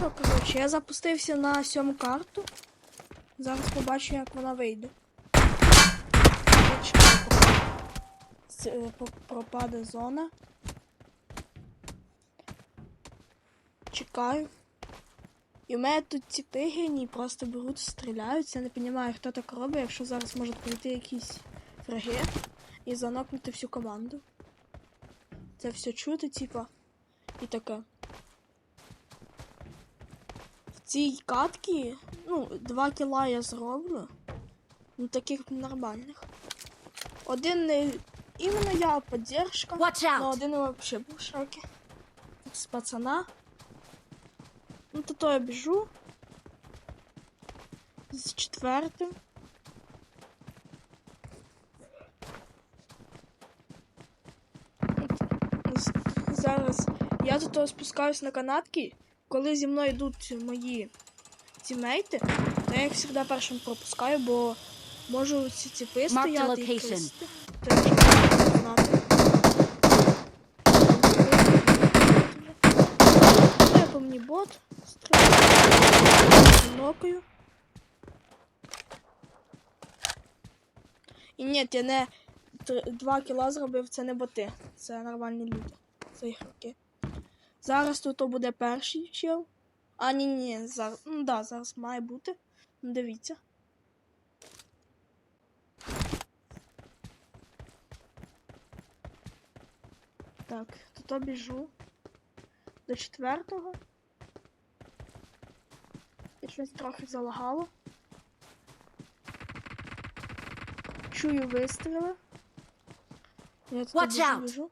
що, коротше, я запустився на сьому карту. Зараз побачу, як вона вийде. Е, пропаде зона. Чекаю. І в мене тут ці генії просто беруть, стріляють. Я не розумію, хто так робить, якщо зараз можуть прийти якісь враги і занокнути всю команду. Це все чути, типа, і таке. В цій катці, ну, два кіла я зроблю. Ну, таких нормальних. Один не іменно я, поддержка. Watch Ну, один вообще був в шокі. З пацана. Ну, то то я біжу. З четвертим. Зараз я тут спускаюсь на канатки. Коли зі мною йдуть мої тімейти, то я їх завжди першим пропускаю, бо можу ці ціпи стояти і кристи. Я по мені бот. Стріляю. І ні, я не три- два кіла зробив, це не боти. Це нормальні люди. Це ігроки. Зараз тут буде перший чел. А, ні, ні, зараз. Ну да, зараз має бути. Ну, дивіться. Так, тут біжу до четвертого. І щось трохи залагало. Чую вистріли. Я тут біжу.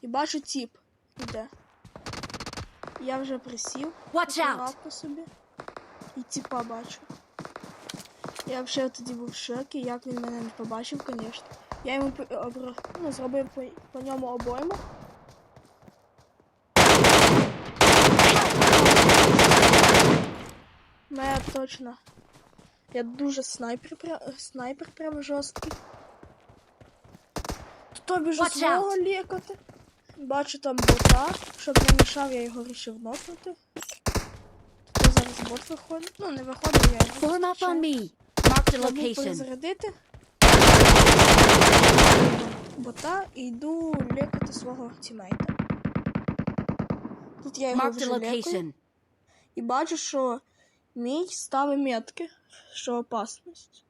І бачу тіп. Я вже присів. Watch out! Лапку собі. І тіпа бачу. Я взагалі тоді був в шокі, як він мене не побачив, звісно. Я йому по- обра... ну, зробив по, по ньому обойму. Моя точно. Я дуже снайпер, снайпер прямо жорсткий. Тут біжу свого лікати. Бачу там бота. Щоб не мішав, я його вирішив нокнути. Зараз бот виходить. Ну, не виходить, я його Form up on me! A location. перезарядити. Бота і йду лікати свого тімейта. Тут я його вже location. І бачу, що мій ставить метки, що опасність.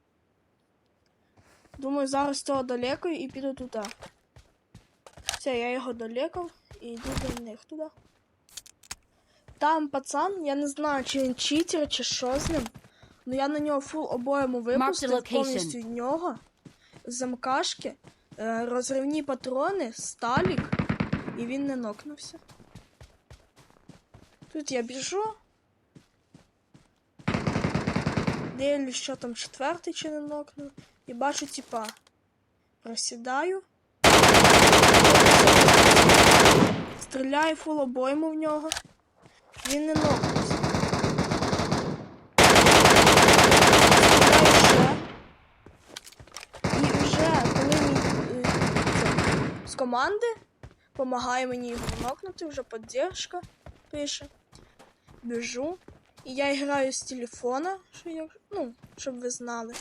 Думаю, зараз цього долікаю і піду туди. Все, я його долікав і йду до них туди. Там пацан, я не знаю, чи він читер, чи що з ним. Ну я на нього фул обоєму випустив повністю нього. З МКшки, е, розривні патрони, сталік, і він не нокнувся. Тут я біжу. Дивлюсь, що там четвертий чи не нокнув. І бачу, типа, просідаю. Стріляю фул обойму в нього. Він не нокнувся. І вже, коли е, з команди помагає мені його нокнути, вже поддержка пише. Біжу. І я граю з телефона, що я, ну, щоб ви знали.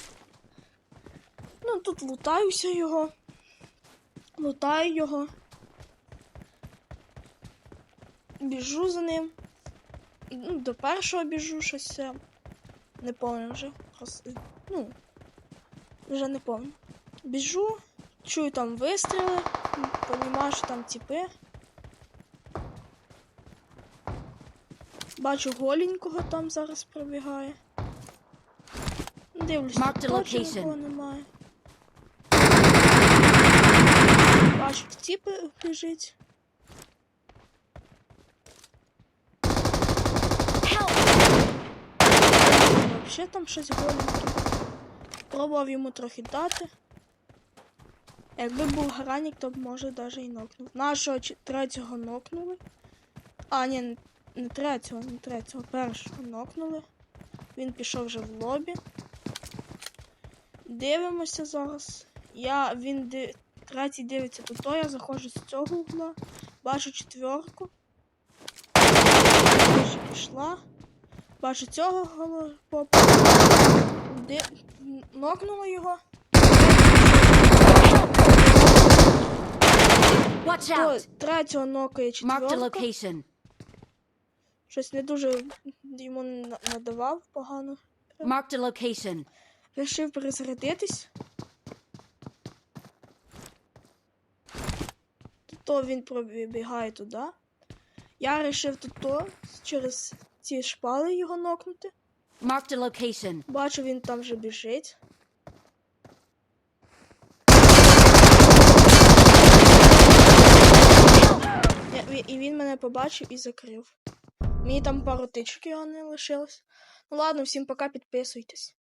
Ну, тут лутаюся його. Лутаю його. Біжу за ним. Ну, до першого біжу щось. е, Не пам'ятаю вже. Ну, вже не пам'ятаю. Біжу, чую там вистріли, понімаю, що там тіпи. Бачу голенького там зараз пробігає. Дивлюсь, Mark точно нікого немає. Бачу, тіп біжить. Взагалі там щось голеньке. Пробував йому трохи дати. Якби був гранік, то б може навіть і нокнув. Нашого третього нокнули. А, ні, не- третього, не третього, першого нокнули. Він пішов вже в лобі. Дивимося зараз. Я, він ди- третій дивиться то я заходжу з цього угла. Бачу четверку. Пішла. Бачу цього голопопа. Де... Нокнула його. Watch out! третього нокає четверка. Щось не дуже йому надавав погано. Marked a location. Рішив перезарядитись. То він пробігає туди. Я вирішив тут то через ці шпали його нокнути. Marked a location. Бачу, він там вже біжить. Я- І він мене побачив і закрив. Мені там пару тичок його не лишилось. Ну ладно, всім пока, підписуйтесь.